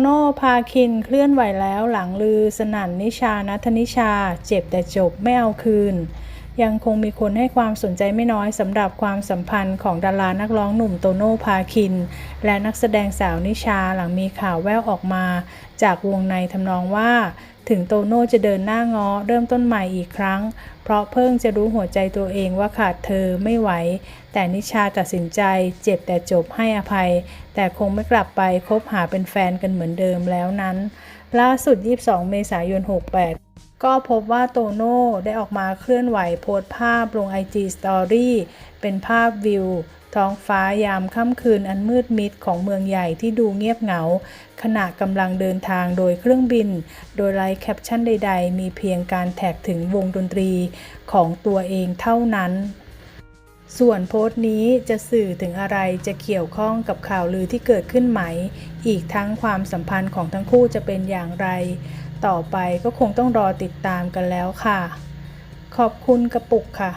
โน่พาคินเคลื่อนไหวแล้วหลังลือสนั่นนิชานัทนิชา เจ็บแต่จบไม่เอาคืน ยังคงมีคนให้ความสนใจไม่น้อยสำหรับความสัมพันธ์ของดารานักร้องหนุ่มโตโน่พาคิน และนักแสดงสาวนิชาหลังมีข่าวแววออกมา จากวงในทำนองว่า ถึงโตโน่จะเดินหน้าง้อเริ่มต้นใหม่อีกครั้ง เพราะเพิ่งจะรู้หัวใจตัวเองว่าขาดเธอไม่ไหว แต่นิชาตัดสินใจ เจ็บแต่จบให้อภัย แต่คงไม่กลับไปคบหาเป็นแฟนกันเหมือนเดิมแล้วนั้น ล่าสุด 22 เมษายน 68 ก็พบว่าโตโน่ได้ออกมาเคลื่อนไหวโพสต์ภาพลง IG Story เป็นภาพวิว ท้องฟ้ายามค่ำคืนอันมืดมิดของเมืองใหญ่ที่ดูเงียบเหงา ขณะกำลังเดินทางโดยเครื่องบิน โดยไร้แคปชั่นใด ๆ มีเพียงการแท็กถึงวงดนตรีของตัวเองเท่านั้น ส่วนโพสต์นี้จะสื่อถึงอะไรจะเกี่ยวข้องกับข่าวลือที่เกิดขึ้นไหม อีกทั้งความสัมพันธ์ของทั้งคู่จะเป็นอย่างไร ต่อไปก็คงต้องรอติดตามกันแล้วค่ะ ขอบคุณกระปุกค่ะ